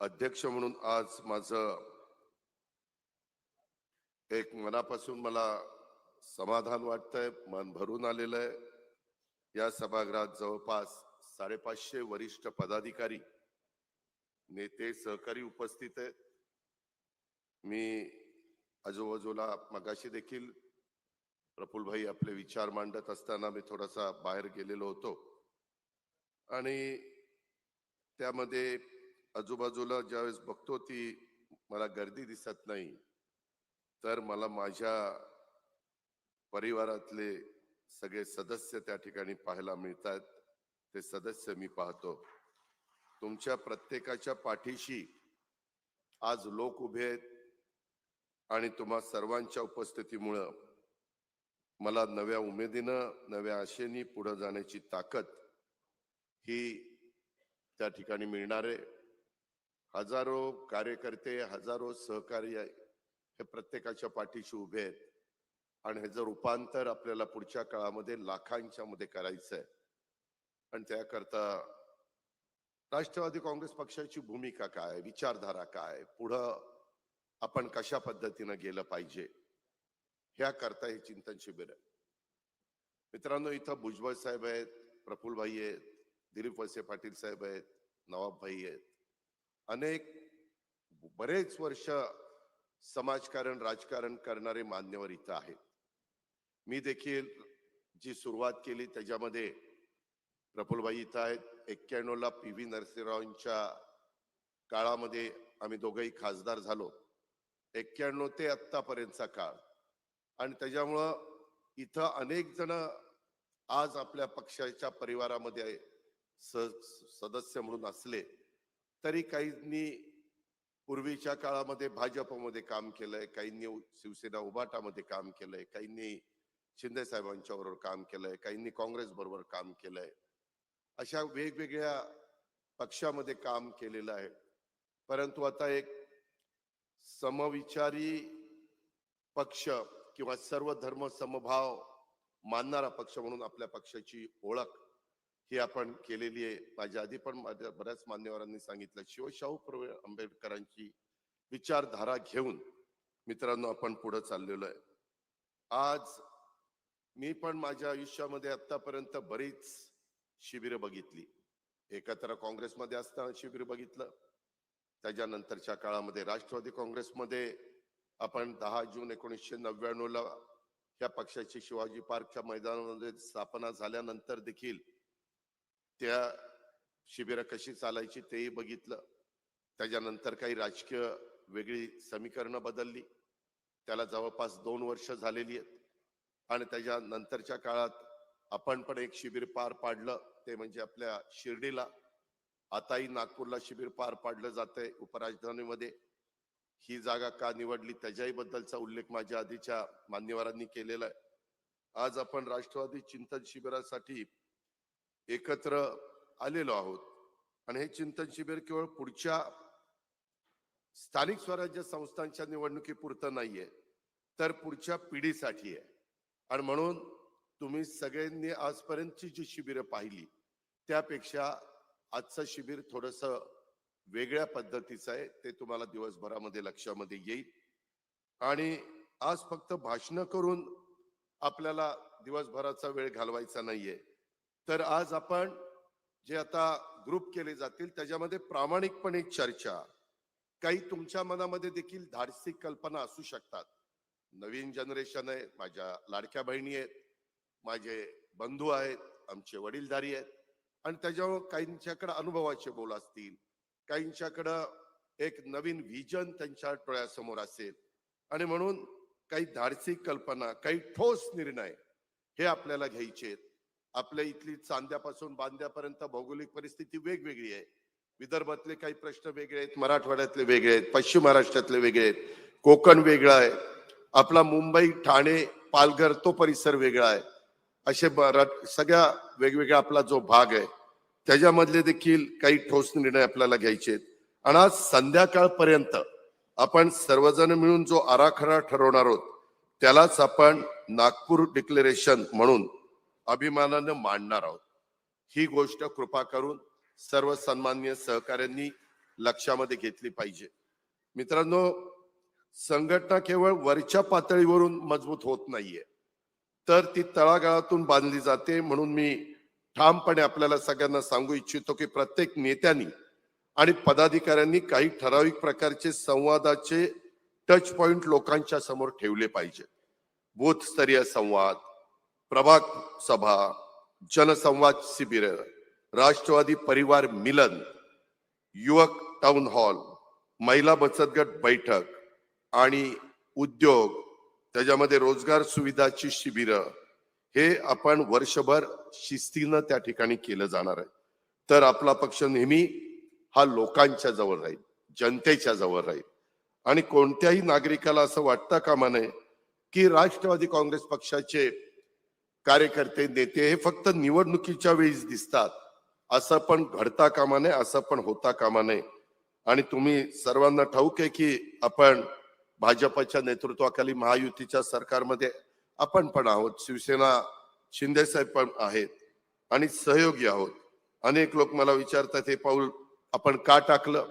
अध्यक्ष म्हणून आज माझं एक मनापासून मला समाधान वाटतंय मन भरून आलेलं आहे. या सभागृहात जवळपास साडेपाचशे वरिष्ठ पदाधिकारी नेते सहकारी उपस्थित आहेत. मी आजूबाजूला मगाशी देखील प्रफुलभाई आपले विचार मांडत असताना मी थोडासा बाहेर गेलेलो होतो. आणि त्यामध्ये आजूबाजूला ज्यावेळेस बघतो ती मला गर्दी दिसत नाही तर मला माझ्या परिवारातले सगळे सदस्य त्या ठिकाणी पाहायला मिळतात. ते सदस्य मी पाहतो. तुमच्या प्रत्येकाच्या पाठीशी आज लोक उभे आहेत आणि तुम्हा सर्वांच्या उपस्थितीमुळं मला नव्या उमेदीनं नव्या आशेनी पुढे जाण्याची ताकद ही त्या ठिकाणी मिळणार आहे. हजारो कार्यकर्ते हजारो सहकार्य हे प्रत्येकाच्या पाठीशी उभे आहेत. आणि ह्याचं रूपांतर आपल्याला पुढच्या काळामध्ये लाखांच्या मध्ये करायचं आहे आणि त्याकरता राष्ट्रवादी काँग्रेस पक्षाची भूमिका काय विचारधारा काय पुढं आपण कशा पद्धतीनं गेलं पाहिजे ह्या करता हे चिंतन शिबिर आहे. मित्रांनो इथं भुजबळ साहेब आहेत प्रफुल्लभाई आहेत दिलीप वळसे पाटील साहेब आहेत नवाब भाई आहेत अनेक बरेच वर्ष समाजकारण राजकारण करणारे मान्यवर इथं आहेत. मी देखील जी सुरुवात केली त्याच्यामध्ये प्रफुलबाई इथं आहेत. एक्क्याण्णवला पी व्ही नरसिंहरावांच्या काळामध्ये आम्ही दोघंही खासदार झालो. एक्क्याण्णव ते आत्तापर्यंतचा काळ. आणि त्याच्यामुळं इथं अनेक जण आज आपल्या पक्षाच्या परिवारामध्ये स सदस्य म्हणून असले तरी काहींनी पूर्वीच्या काळामध्ये भाजपमध्ये काम केलंय काहींनी शिवसेना उभाटामध्ये काम केलंय काहींनी शिंदे साहेबांच्या बरोबर काम केलंय काहींनी काँग्रेस बरोबर काम केलंय. अशा वेगवेगळ्या पक्षामध्ये काम केलेलं आहे. परंतु आता एक समविचारी पक्ष किंवा सर्व धर्म समभाव मानणारा पक्ष म्हणून आपल्या पक्षाची ओळख ही आपण केलेली आहे. माझ्या आधी पण माझ्या बऱ्याच मान्यवरांनी सांगितलं शिवशाहू प्रवे आंबेडकरांची विचारधारा घेऊन मित्रांनो आपण पुढे चाललेलो आहे. आज मी पण माझ्या आयुष्यामध्ये आतापर्यंत बरीच शिबिरं बघितली. एकत्र काँग्रेसमध्ये असताना शिबिर बघितलं. त्याच्यानंतरच्या काळामध्ये राष्ट्रवादी काँग्रेसमध्ये आपण दहा जून एकोणीसशे नव्याण्णव ला या पक्षाची शिवाजी पार्कच्या मैदानामध्ये स्थापना झाल्यानंतर देखील त्या शिबिरं कशी चालायची तेही बघितलं. त्याच्यानंतर काही राजकीय वेगळी समीकरणं बदलली. त्याला जवळपास दोन वर्ष झालेली आहेत. आणि त्याच्या नंतरच्या काळात आपण पण एक शिबिर पार पाडलं. ते म्हणजे आपल्या शिर्डीला. आताही नागपूरला शिबिर पार पाडलं जातंय उपराजधानीमध्ये. ही जागा का निवडली त्याच्याही बद्दलचा उल्लेख माझ्या आधीच्या मान्यवरांनी केलेला आहे. आज आपण राष्ट्रवादी चिंतन शिबिरासाठी एकत्र आलेलो आहोत. आणि हे चिंतन शिबिर केवळ पुढच्या स्थानिक स्वराज्य संस्थांच्या निवडणुकीपुरतं नाहीये तर पुढच्या पिढीसाठी आहे. आणि म्हणून तुम्ही सगळ्यांनी आजपर्यंतची जी शिबिरं पाहिली त्यापेक्षा आजचं शिबिर थोडस वेगळ्या पद्धतीचं आहे. ते तुम्हाला दिवसभरामध्ये लक्षामध्ये येईल. आणि आज फक्त भाषण करून आपल्याला दिवसभराचा वेळ घालवायचा नाहीये. तर आज आपण जे आता ग्रुप केले जातील त्याच्यामध्ये प्रामाणिकपणे चर्चा. काही तुमच्या मनामध्ये देखील धाडसी कल्पना असू शकतात. नवीन जनरेशन आहे माझ्या लाडक्या बहिणी आहेत माझे बंधू आहेत आमचे वडीलधारी आहेत. आणि त्याच्यावर काहींच्याकडे अनुभवाचे बोल असतील काहींच्याकडं एक नवीन व्हिजन त्यांच्या डोळ्यासमोर असेल. आणि म्हणून काही धाडसी कल्पना काही ठोस निर्णय हे आपल्याला घ्यायचे आहेत. आपल्या इथली चांद्यापासून बांद्यापर्यंत भौगोलिक परिस्थिती वेगवेगळी आहे. विदर्भातले काही प्रश्न वेगळे आहेत मराठवाड्यातले वेगळे आहेत पश्चिम महाराष्ट्रातले वेगळे आहेत कोकण वेगळं आहे. आपला मुंबई ठाणे पालघर तो परिसर वेगळा आहे. असे सगळ्या वेगवेगळा आपला जो भाग आहे त्याच्यामधले देखील काही ठोस निर्णय आपल्याला घ्यायचे आहेत. आणि आज संध्याकाळपर्यंत आपण सर्वजण मिळून जो आराखडा ठरवणार आहोत त्यालाच आपण नागपूर डिक्लेरेशन म्हणून अभिमानानं मांडणार आहोत. ही गोष्ट कृपा करून सर्व सन्मान्य सहकाऱ्यांनी लक्षामध्ये घेतली पाहिजे. मित्रांनो संघटना केवळ वरच्या पातळीवरून मजबूत होत नाहीये. तर ती तळागाळातून बांधली जाते म्हणून मी ठामपणे आपल्याला सगळ्यांना सांगू इच्छितो की प्रत्येक नेत्यांनी आणि पदाधिकाऱ्यांनी काही ठराविक प्रकारचे संवादाचे टच पॉइंट लोकांच्या समोर ठेवले पाहिजे. बूथ स्तरीय संवाद प्रभाग सभा जनसंवाद शिबिर राष्ट्रवादी परिवार मिलन युवक टाउन हॉल महिला बचत गट बैठक आणि उद्योग त्याच्यामध्ये रोजगार सुविधाची शिबिरं. हे आपण वर्षभर शिस्तीनं त्या ठिकाणी केलं जाणार आहे. तर आपला पक्ष नेहमी हा लोकांच्या जवळ राहील जनतेच्या जवळ राहील. आणि कोणत्याही नागरिकाला असं वाटतं कामा नये की राष्ट्रवादी काँग्रेस पक्षाचे कार्यकर्ते नेते हे फक्त निवडणुकीच्या वेळीच दिसतात. असं पण घडता कामा नये असं पण होता कामा नये. आणि तुम्ही सर्वांना ठाऊक आहे की आपण भाजपच्या नेतृत्वाखाली महायुतीच्या सरकारमध्ये आपण पण आहोत. शिवसेना शिंदे साहेब पण आहेत आणि सहयोगी आहोत. अनेक लोक मला विचारतात हे पाऊल आपण का टाकलं?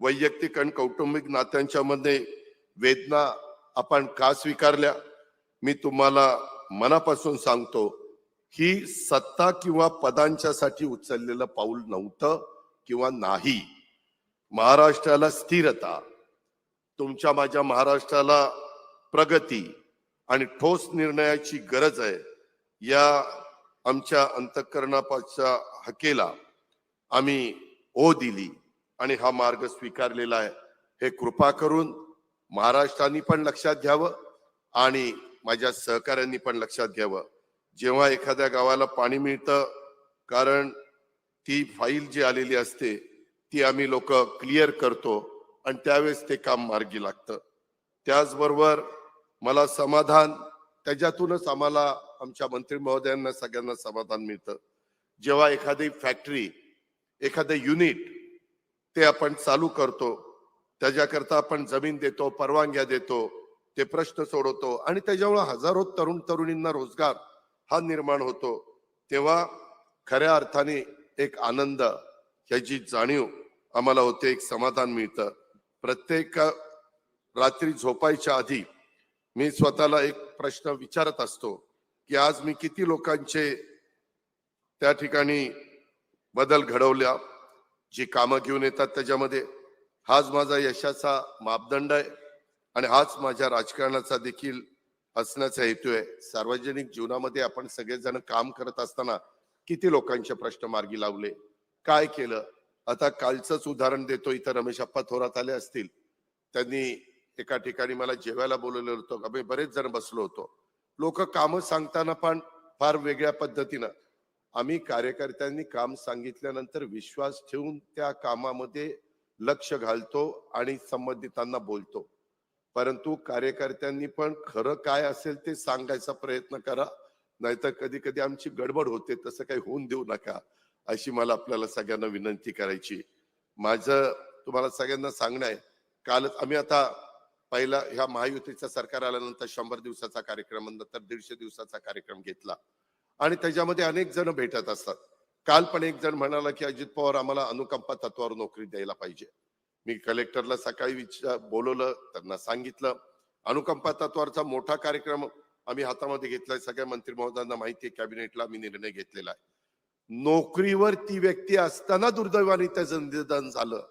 वैयक्तिक आणि कौटुंबिक नात्यांच्या मध्ये वेदना आपण का स्वीकारल्या? मी तुम्हाला मनापासून सांगतो ही सत्ता किंवा पदांच्या साठी उचललेलं पाऊल नव्हतं किंवा नाही. महाराष्ट्राला स्थिरता तुमच्या माझ्या महाराष्ट्राला प्रगती आणि ठोस निर्णयाची गरज आहे या आमच्या अंतःकरणापाच्या हकेला आम्ही ओ दिली आणि हा मार्ग स्वीकारलेला आहे. हे कृपा करून महाराष्ट्राने पण लक्षात घ्यावं आणि माझ्या सहकाऱ्यांनी पण लक्षात घ्यावं. जेव्हा एखाद्या गावाला पाणी मिळतं कारण ती फाईल जी आलेली असते ती आम्ही लोक क्लिअर करतो आणि त्यावेळेस ते काम मार्गी लागतं. त्याचबरोबर मला समाधान त्याच्यातूनच आम्हाला आमच्या मंत्री महोदयांना सगळ्यांना समाधान मिळतं. जेव्हा एखादी फॅक्टरी एखादं युनिट ते आपण चालू करतो त्याच्याकरता आपण जमीन देतो परवानग्या देतो ते प्रश्न सोडवतो. आणि त्याच्यामुळे हजारो तरुण तरुणींना रोजगार हा निर्माण होतो. तेव्हा खऱ्या अर्थाने एक आनंद ह्याची जाणीव आम्हाला होते एक समाधान मिळतं. प्रत्येक रात्री झोपायच्या आधी मी स्वतःला एक प्रश्न विचारत असतो की आज मी किती लोकांचे त्या ठिकाणी बदल घडवल्या जी कामं घेऊन येतात त्याच्यामध्ये. हाच माझा यशाचा मापदंड आहे. आणि हाच माझ्या राजकारणाचा देखील असण्याचा हेतू आहे. सार्वजनिक जीवनामध्ये आपण सगळेजण काम करत असताना किती लोकांचे प्रश्न मार्गी लावले? काय केलं? आता कालचंच उदाहरण देतो. इथं रमेश अप्पा थोरात आले असतील. त्यांनी एका ठिकाणी मला जेवायला बोलवलं होतं. आम्ही बरेच जण बसलो होतो. लोक कामं सांगताना पण फार वेगळ्या पद्धतीनं. आम्ही कार्यकर्त्यांनी काम सांगितल्यानंतर विश्वास ठेवून त्या कामामध्ये लक्ष घालतो आणि संबंधितांना बोलतो. परंतु कार्यकर्त्यांनी पण खरं काय असेल ते सांगायचा प्रयत्न करा. नाहीतर कधी कधी आमची गडबड होते तसं काही होऊन देऊ नका अशी मला आपल्याला सगळ्यांना विनंती करायची. माझं तुम्हाला सगळ्यांना सांगणं आहे कालच आम्ही आता पहिला ह्या महायुतीचं सरकार आल्यानंतर शंभर दिवसाचा कार्यक्रम नंतर दीडशे दिवसाचा कार्यक्रम घेतला. आणि त्याच्यामध्ये अनेक जण भेटत असतात. काल पण एक जण म्हणाला की अजित पवार आम्हाला अनुकंपा तत्वावर नोकरी द्यायला पाहिजे. मी कलेक्टरला सकाळी विचार बोलवलं त्यांना सांगितलं. अनुकंपा तत्वाचा मोठा कार्यक्रम आम्ही हातामध्ये घेतलाय. सगळ्या मंत्री महोदयांना माहिती आहे कॅबिनेटला आम्ही निर्णय घेतलेला आहे. नोकरीवर ती व्यक्ती असताना दुर्दैवाने त्याचं निधन झालं.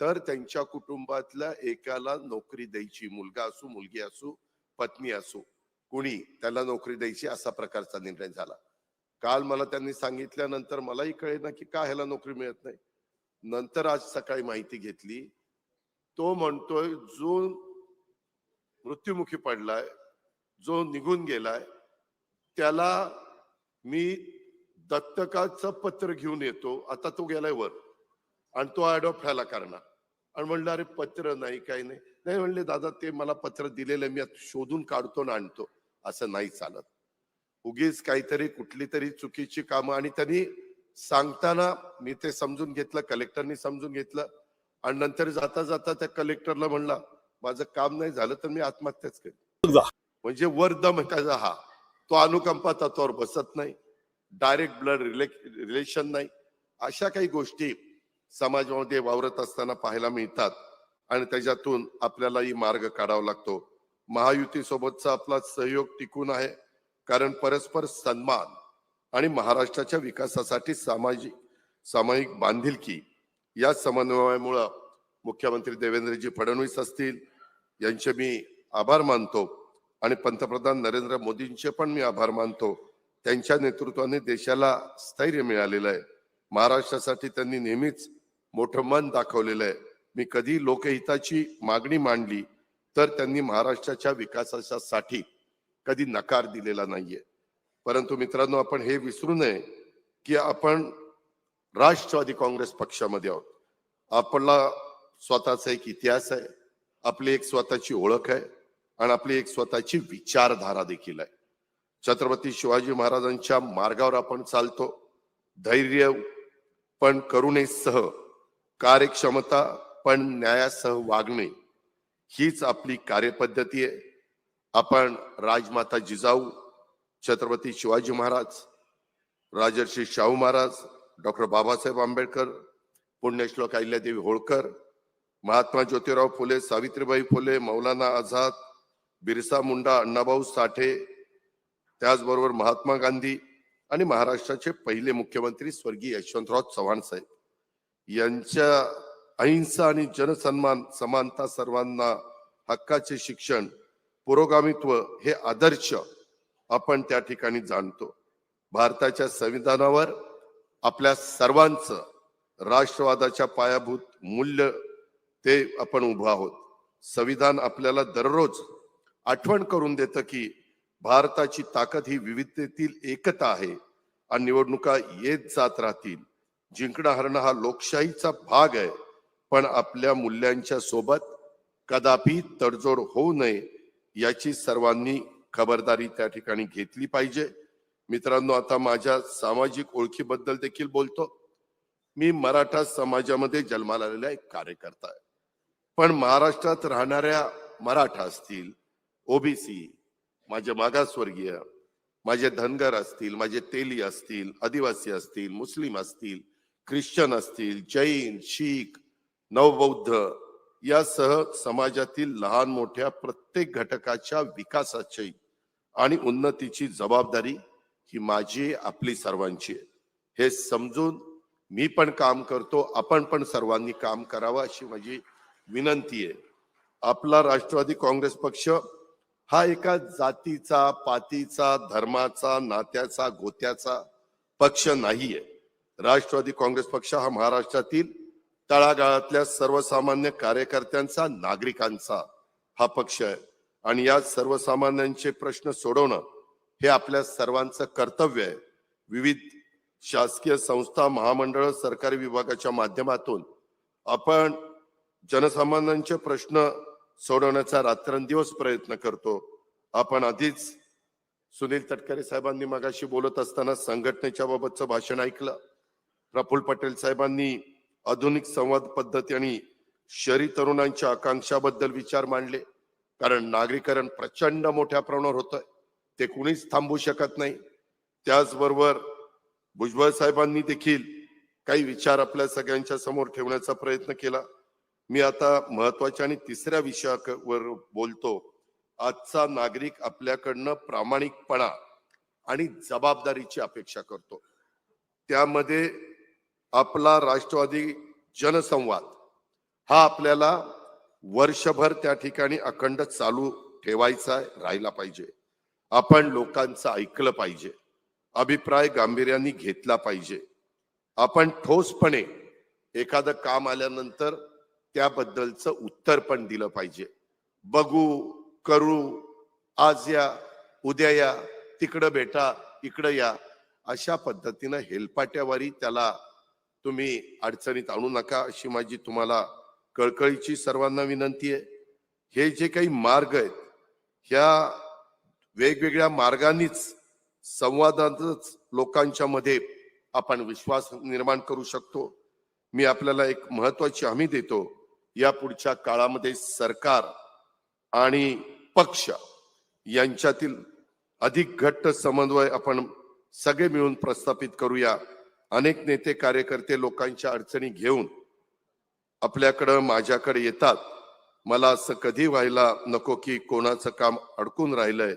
तर त्यांच्या कुटुंबातल्या एकाला नोकरी द्यायची मुलगा असू मुलगी असू पत्नी असू कुणी त्याला नोकरी द्यायची असा प्रकारचा निर्णय झाला. काल मला त्यांनी सांगितल्यानंतर मलाही कळेना की का ह्याला नोकरी मिळत नाही. नंतर आज सकाळी माहिती घेतली तो म्हणतोय जो मृत्युमुखी पडलाय जो निघून गेलाय त्याला मी दत्तकाचं पत्र घेऊन येतो. आता तो गेलाय वर. आणि तो अडॉप्ट व्हायला करणार. आणि म्हणलं अरे पत्र नाही काही नाही. नाही म्हणले दादा ते मला पत्र दिलेलं मी आता शोधून काढतो ना आणतो. असं नाही चालत. उगीच काहीतरी कुठली तरी चुकीची कामं. आणि त्यांनी सांगताना मी ते समजून घेतलं कलेक्टरनी समजून घेतलं. आणि नंतर जाता जाता त्या कलेक्टरला म्हणला माझं काम नाही झालं तर मी आत्महत्याच करेन म्हणजे वरदम त्याचा हा. तो अनुकंपा तत्वावर बसत नाही. डायरेक्ट ब्लड रिलेशन नाही. अशा काही गोष्टी समाजामध्ये वावरत असताना पाहायला मिळतात. आणि त्याच्यातून आपल्यालाही मार्ग काढावा लागतो. महायुती सोबतचा आपला सहयोग टिकून आहे. कारण परस्पर सन्मान आणि महाराष्ट्राच्या विकासासाठी सामाजिक सामायिक बांधिलकी या समन्वयामुळं मुख्यमंत्री देवेंद्रजी फडणवीस असतील यांचे मी आभार मानतो. आणि पंतप्रधान नरेंद्र मोदींचे पण मी आभार मानतो. त्यांच्या नेतृत्वाने देशाला स्थैर्य मिळालेलं आहे. महाराष्ट्रासाठी त्यांनी नेहमीच मोठं मन दाखवलेलं आहे. मी कधी लोकहिताची मागणी मांडली तर त्यांनी महाराष्ट्राच्या विकासासाठी कधी नकार दिलेला नाहीये. परंतु मित्रांनो आपण हे विसरू नये की आपण राष्ट्रवादी काँग्रेस पक्षामध्ये आहोत. आपला स्वतःचा एक इतिहास आहे. आपली एक स्वतःची ओळख आहे. आणि आपली एक स्वतःची विचारधारा देखील आहे. छत्रपती शिवाजी महाराजांच्या मार्गावर आपण चालतो. धैर्य पण करुणेसह कार्यक्षमता पण न्यायासह वागणे हीच आपली कार्यपद्धती आहे. आपण राजमाता जिजाऊ छत्रपती शिवाजी महाराज राजर्षी शाहू महाराज डॉक्टर बाबासाहेब आंबेडकर पुण्यश्लोक अहिल्यादेवी होळकर महात्मा ज्योतिराव फुले सावित्रीबाई फुले मौलाना आझाद बिरसा मुंडा अण्णाभाऊ साठे त्याचबरोबर महात्मा गांधी आणि महाराष्ट्राचे पहिले मुख्यमंत्री स्वर्गीय यशवंतराव चव्हाण साहेब. यांच्या अहिंसा आणि जनसन्मान समानता सर्वांना हक्काचे शिक्षण पुरोगामित्व हे आदर्श आपण त्या ठिकाणी जाणतो. भारताच्या संविधानावर आपल्या सर्वांचं राष्ट्रवादाच्या पायाभूत मूल्य ते आपण उभं आहोत. संविधान आपल्याला दररोज आठवण करून देतं की भारताची ताकद ही विविधतेतील एकता आहे आणि निवडणुका येत जात राहतील. जिंकणं हरणं हा लोकशाहीचा भाग आहे. पण आपल्या मूल्यांच्या सोबत कदापि तडजोड होऊ नये याची सर्वांनी खबरदारी त्या ठिकाणी घेतली पाहिजे. मित्रांनो आता माझ्या सामाजिक ओळखीबद्दल देखील बोलतो. मी मराठा समाजामध्ये जन्माला आलेला एक कार्यकर्ता आहे. पण महाराष्ट्रात राहणाऱ्या मराठा असतील ओबीसी माझे मागासवर्गीय माझे धनगर असतील माझे तेली असतील आदिवासी असतील मुस्लिम असतील ख्रिश्चन असतील जैन शीख नवबौद्ध यासह समाजातील लहान मोठ्या प्रत्येक घटकाच्या विकासाची आणि उन्नतीची जबाबदारी ही माझी आपली सर्वांची आहे. हे समजून मी पण काम करतो आपण पण सर्वांनी काम करावं अशी माझी विनंती आहे. आपला राष्ट्रवादी काँग्रेस पक्ष हा एका जातीचा पातीचा धर्माचा नात्याचा गोत्याचा पक्ष नाहीये. राष्ट्रवादी काँग्रेस पक्ष हा महाराष्ट्रातील तळागाळातल्या सर्वसामान्य कार्यकर्त्यांचा नागरिकांचा हा पक्ष आहे. आणि या सर्वसामान्यांचे प्रश्न सोडवणं हे आपल्या सर्वांचं कर्तव्य आहे. विविध शासकीय संस्था महामंडळ सरकारी विभागाच्या माध्यमातून आपण जनसामान्यांचे प्रश्न सोडवण्याचा रात्रंदिवस प्रयत्न करतो. आपण आधीच सुनील तटकरे साहेबांनी मगाशी बोलत असताना संघटनेच्या बाबतचं भाषण ऐकलं. प्रफुल पटेल साहेबांनी आधुनिक संवाद पद्धती आणि शहरी तरुणांच्या आकांक्षाबद्दल विचार मांडले. कारण नागरीकरण प्रचंड मोठ्या प्रमाणावर होतंय. ते कुणीच थांबवू शकत नाही. त्याचबरोबर भुजबळ साहेबांनी देखील काही विचार आपल्या सगळ्यांच्या समोर ठेवण्याचा प्रयत्न केला. मी आता महत्त्वाच्या आणि तिसऱ्या विषयावर बोलतो. आजचा नागरिक आपल्याकडनं प्रामाणिकपणा आणि जबाबदारीची अपेक्षा करतो. त्यामध्ये आपला राष्ट्रवादी जनसंवाद हा आपल्याला वर्षभर त्या ठिकाणी अखंड चालू ठेवायचा आहे, राहिला पाहिजे. आपण लोकांचं ऐकलं पाहिजे. अभिप्राय गांभीर्याने घेतला पाहिजे. आपण ठोसपणे एखादं काम आल्यानंतर त्याबद्दलचं उत्तर पण दिलं पाहिजे. बघू करू आज या उद्या या तिकडं भेटा इकडं या अशा पद्धतीनं हेलपाट्यावारी त्याला तुम्ही अडचणीत आणू नका अशी माझी तुम्हाला कळकळीची सर्वांना विनंती आहे. हे जे काही मार्ग आहेत ह्या वेगवेगळ्या मार्गांनीच संवादातच लोकांच्या मध्ये आपण विश्वास निर्माण करू शकतो. मी आपल्याला एक महत्वाची हमी देतो. या पुढच्या काळामध्ये सरकार आणि पक्ष यांच्यातील अधिक घट्ट समन्वय आपण सगळे मिळून प्रस्थापित करूया. अनेक नेते कार्यकर्ते लोकांच्या अडचणी घेऊन आपल्याकडं माझ्याकडे येतात. मला असं कधी व्हायला नको की कोणाचं काम अडकून राहिलंय.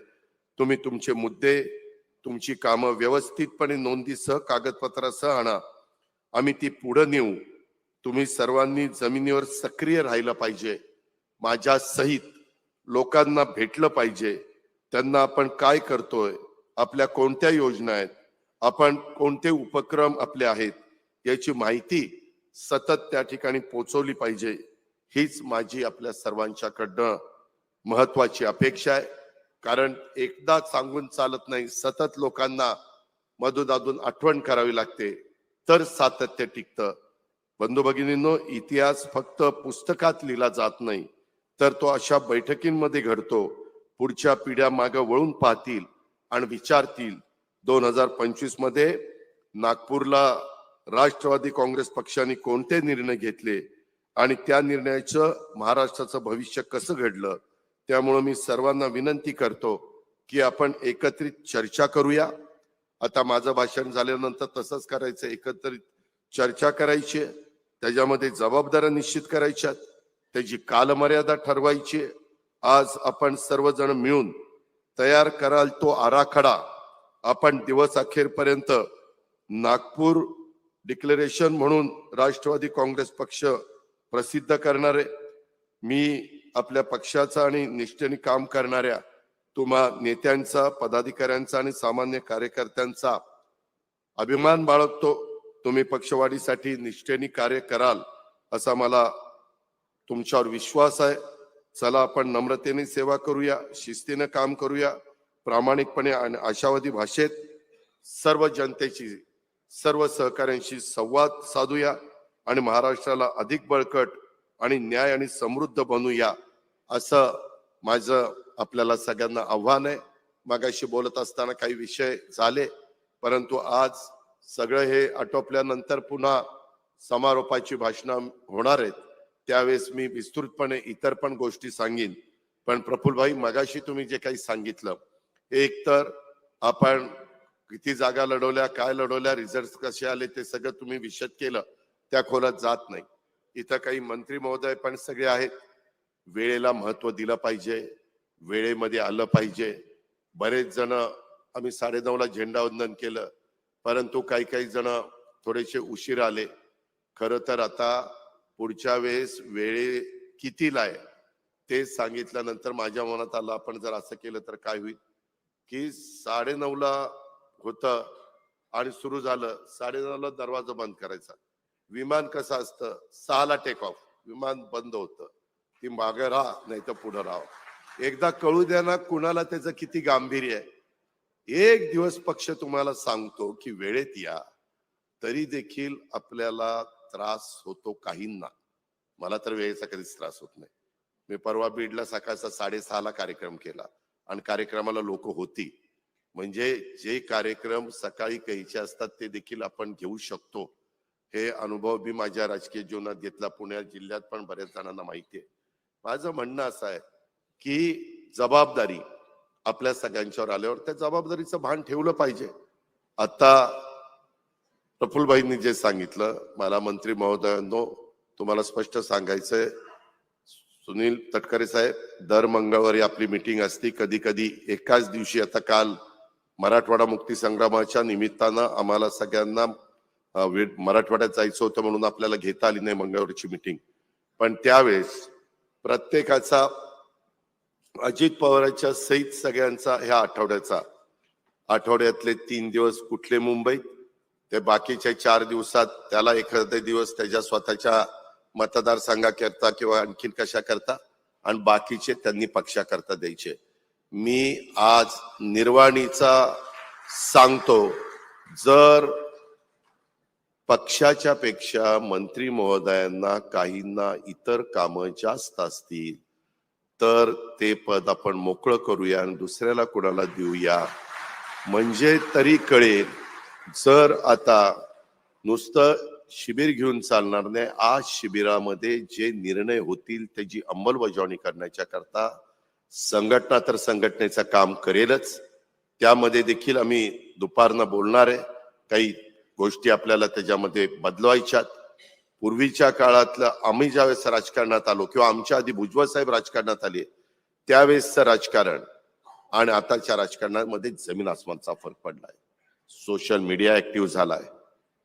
तुम्ही तुमचे मुद्दे तुमची कामं व्यवस्थितपणे नोंदीसह कागदपत्रासह आणा. आम्ही ती पुढे नेऊ. तुम्ही सर्वांनी जमिनीवर सक्रिय राहिलं पाहिजे. माझ्या सहित लोकांना भेटलं पाहिजे. त्यांना आपण काय करतोय? आपल्या कोणत्या योजना आहेत? आपण कोणते उपक्रम आपले आहेत? याची माहिती सतत त्या ठिकाणी पोचवली पाहिजे. हीच माझी आपल्या सर्वांच्याकडनं महत्वाची अपेक्षा आहे. कारण एकदा सांगून चालत नाही सतत लोकांना मधून आठवण करावी लागते तर सातत्य टिकतं. बंधू भगिनींनो इतिहास फक्त पुस्तकात लिहिला जात नाही तर तो अशा बैठकींमध्ये घडतो. पुढच्या पिढ्या मागे वळून पाहतील आणि विचारतील. दोन हजार पंचवीसमध्ये नागपूरला राष्ट्रवादी काँग्रेस पक्षाने कोणते निर्णय घेतले आणि त्या निर्णयाचं महाराष्ट्राचं भविष्य कसं घडलं? त्यामुळं मी सर्वांना विनंती करतो की आपण एकत्रित चर्चा करूया आता माझं भाषण झाल्यानंतर तसंच करायचं एकत्रित चर्चा करायची आहे. त्याच्यामध्ये जबाबदाऱ्या निश्चित करायच्यात त्याची कालमर्यादा ठरवायची आहे. आज आपण सर्वजण मिळून तयार कराल तो आराखडा आपण दिवस अखेरपर्यंत नागपूर डिक्लेरेशन म्हणून राष्ट्रवादी काँग्रेस पक्ष प्रसिद्ध करणार आहे मी आपल्या पक्षाचा आणि निष्ठेने काम करणाऱ्या तुम्हा नेत्यांचा पदाधिकाऱ्यांचा आणि सामान्य कार्यकर्त्यांचा अभिमान बाळगतो. तुम्ही पक्षवाढीसाठी निष्ठेने कार्य कराल असा मला तुमच्यावर विश्वास आहे. चला आपण नम्रतेने सेवा करूया शिस्तीने काम करूया प्रामाणिकपणे आणि आशावादी भाषेत सर्व जनतेची सर्व सहकाऱ्यांशी संवाद साधूया आणि महाराष्ट्राला अधिक बळकट आणि न्याय आणि समृद्ध बनूया असं माझं आपल्याला सगळ्यांना आव्हान आहे. मागाशी बोलत असताना काही विषय झाले परंतु आज सगळं हे आटोपल्यानंतर पुन्हा समारोपाची भाषणं होणार आहेत. त्यावेळेस मी विस्तृतपणे इतर पण गोष्टी सांगेन. पण प्रफुल्लभाई मगाशी तुम्ही जे काही सांगितलं एक तर आपण किती जागा लढवल्या काय लढवल्या रिझल्ट कसे आले ते सगळं तुम्ही विशद केलं त्या खोलात जात नाही. इथं काही मंत्री महोदय पण सगळे आहेत. वेळेला महत्त्व दिलं पाहिजे वेळेमध्ये आलं पाहिजे. बरेच जण आम्ही साडेनऊला झेंडावंदन केलं परंतु काही काही जण थोडेसे उशीर आले. खरं तर आता पुढच्या वेळेस वेळे कितीला आहे ते सांगितल्यानंतर माझ्या मनात आलं आपण जर असं केलं तर काय होईल? की साडेनऊला होतं आणि सुरू झालं. साडेनऊला दरवाजा बंद करायचा. विमान कसं असतं? सहाला टेक ऑफ विमान बंद होतं. ती मागे राहा नाही तर पुढं राहा. एकदा कळू द्या ना कुणाला त्याचं किती गांभीर्य आहे. एक दिवस पक्ष तुम्हाला सांगतो की वेळेत या. तरी देखील आपल्याला त्रास होतो काहींना. मला तर वेळेचा कधीच त्रास होत नाही. मी परवा बीडला सकाळचा साडेसहाला कार्यक्रम केला. आणि कार्यक्रमाला लोक होती. म्हणजे जे कार्यक्रम सकाळी कैचे असतात ते देखील आपण घेऊ शकतो. हे अनुभव मी माझ्या राजकीय जीवनात घेतला. पुण्यात जिल्ह्यात पण बऱ्याच जणांना माहिती आहे. माझं म्हणणं असं आहे की जबाबदारी आपल्या सगळ्यांच्यावर आल्यावर त्या जबाबदारीचं भान ठेवलं पाहिजे. आता प्रफुल्लभाईंनी जे सांगितलं मला मंत्री महोदयांनो तुम्हाला स्पष्ट सांगायचंय सुनील तटकरे साहेब दर मंगळवारी आपली मिटिंग असती. कधी कधी एकाच दिवशी आता काल मराठवाडा मुक्ती संग्रामाच्या निमित्तानं आम्हाला सगळ्यांना मराठवाड्यात जायचं होतं म्हणून आपल्याला घेता आली नाही मंगळवारची मिटिंग पण त्यावेळेस प्रत्येकाचा अजित पवारांच्या सहित सगळ्यांचा ह्या आठवड्याचा आठवड्यातले तीन दिवस कुठले मुंबईत ते बाकीच्या चार दिवसात त्याला एखादा दिवस त्याच्या स्वतःच्या मतदारसंघाकरता किंवा आणखीन कशा करता आणि बाकीचे त्यांनी पक्षाकरता द्यायचे. मी आज निर्वाणीचा सांगतो जर पक्षाच्या पेक्षा मंत्री महोदयांना काहींना इतर कामं जास्त असतील तर ते पद आपण मोकळं करूया आणि दुसऱ्याला कुणाला देऊया? म्हणजे तरी कळेल जर आता नुसतं शिबिर घेऊन चालणार नाही आज शिबिरामध्ये जे निर्णय होतील त्याची अंमलबजावणी करण्याच्या करता संघटना तर संघटनेचं काम करेलच. त्यामध्ये देखील आम्ही दुपारनं बोलणार आहे. काही गोष्टी आपल्याला त्याच्यामध्ये बदलवायच्यात. पूर्वीच्या काळातलं आम्ही ज्यावेळेस राजकारणात आलो किंवा आमच्या आधी भुजबळ साहेब राजकारणात आले त्यावेळेसचं राजकारण आणि आताच्या राजकारणामध्ये जमीन आसमानचा फरक पडलाय. सोशल मीडिया ऍक्टिव्ह झालाय.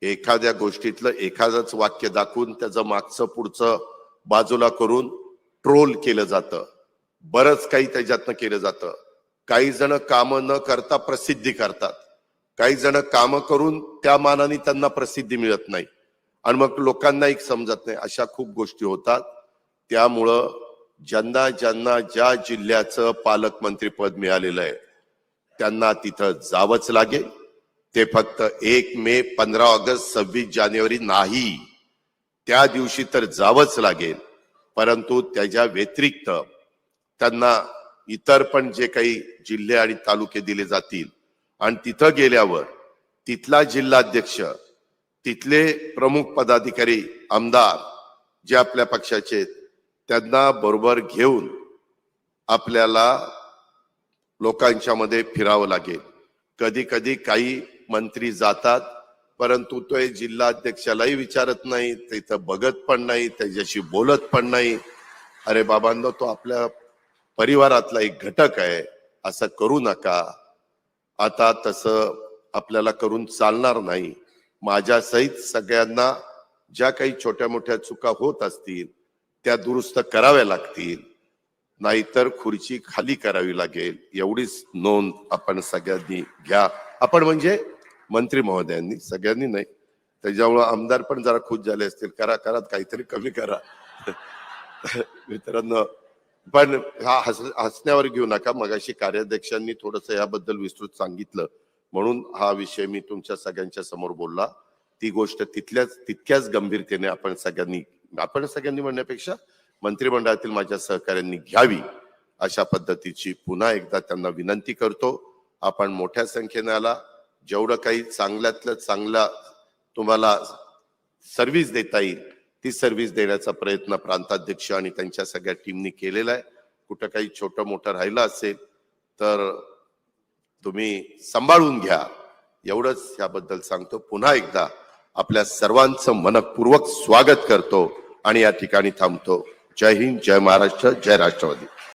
एखाद्या गोष्टीतलं एखादंच वाक्य दाखवून त्याचं मागचं पुढचं बाजूला करून ट्रोल केलं जातं. बरंच काही त्याच्यातनं केलं जातं. काही जण कामं न करता प्रसिद्धी करतात. काही जण कामं करून त्या मानाने त्यांना प्रसिद्धी मिळत नाही. आणि मग लोकांना एक समजत नाही अशा खूप गोष्टी होतात. त्यामुळं ज्यांना ज्यांना ज्या जिल्ह्याचं पालकमंत्री पद मिळालेलं आहे त्यांना तिथं जावंच लागेल. ते फक्त एक मे पंधरा ऑगस्ट सव्वीस जानेवारी नाही त्या दिवशी तर जावंच लागेल. परंतु त्याच्या व्यतिरिक्त त्यांना इतर पण जे काही जिल्हे आणि तालुके दिले जातील आणि तिथं गेल्यावर तिथला जिल्हाध्यक्ष तिथले प्रमुख पदाधिकारी आमदार जे आपल्या पक्षाचे त्यांना बरोबर घेऊन आपल्याला लोकांच्या मध्ये फिरावं लागेल. कधी कधी काही मंत्री जातात परंतु तो जिल्हाध्यक्षालाही विचारत नाही तिथं बघत पण नाही त्याच्याशी बोलत पण नाही. अरे बाबांनो तो आपल्या परिवारातला एक घटक आहे असं करू नका. आता तसं आपल्याला करून चालणार नाही. माझ्यासहित सगळ्यांना ज्या काही छोट्या मोठ्या चुका होत असतील त्या दुरुस्त कराव्या लागतील. नाहीतर खुर्ची खाली करावी लागेल. एवढीच नोंद आपण सगळ्यांनी घ्या. आपण म्हणजे मंत्री महोदयांनी सगळ्यांनी नाही. त्याच्यामुळं आमदार पण जरा खुश झाले असतील. करा करा काहीतरी कमी करा. मित्रांनो पण हा हस हसण्यावर घेऊ नका. मगाशी कार्याध्यक्षांनी थोडस याबद्दल विस्तृत सांगितलं. म्हणून हा विषय मी तुमच्या सगळ्यांच्या समोर बोलला. ती गोष्ट तिथल्याच तितक्याच गंभीरतेने आपण सगळ्यांनी आपण सगळ्यांनी म्हणण्यापेक्षा मंत्रिमंडळातील माझ्या सहकाऱ्यांनी घ्यावी अशा पद्धतीची पुन्हा एकदा त्यांना विनंती करतो. आपण मोठ्या संख्येने आला. जेवढं काही चांगल्यातलं चांगला तुम्हाला सर्व्हिस देता येईल ही सर्व्हिस देण्याचा प्रयत्न प्रांताध्यक्ष आणि त्यांच्या सगळ्या टीमनी केलेला आहे. कुठं काही छोटं मोठं राहिलं असेल तर तुम्ही सांभाळून घ्या. एवढंच याबद्दल सांगतो. पुन्हा एकदा आपल्या सर्वांचं मनपूर्वक स्वागत करतो आणि या ठिकाणी थांबतो. जय हिंद जय महाराष्ट्र जय राष्ट्रवादी.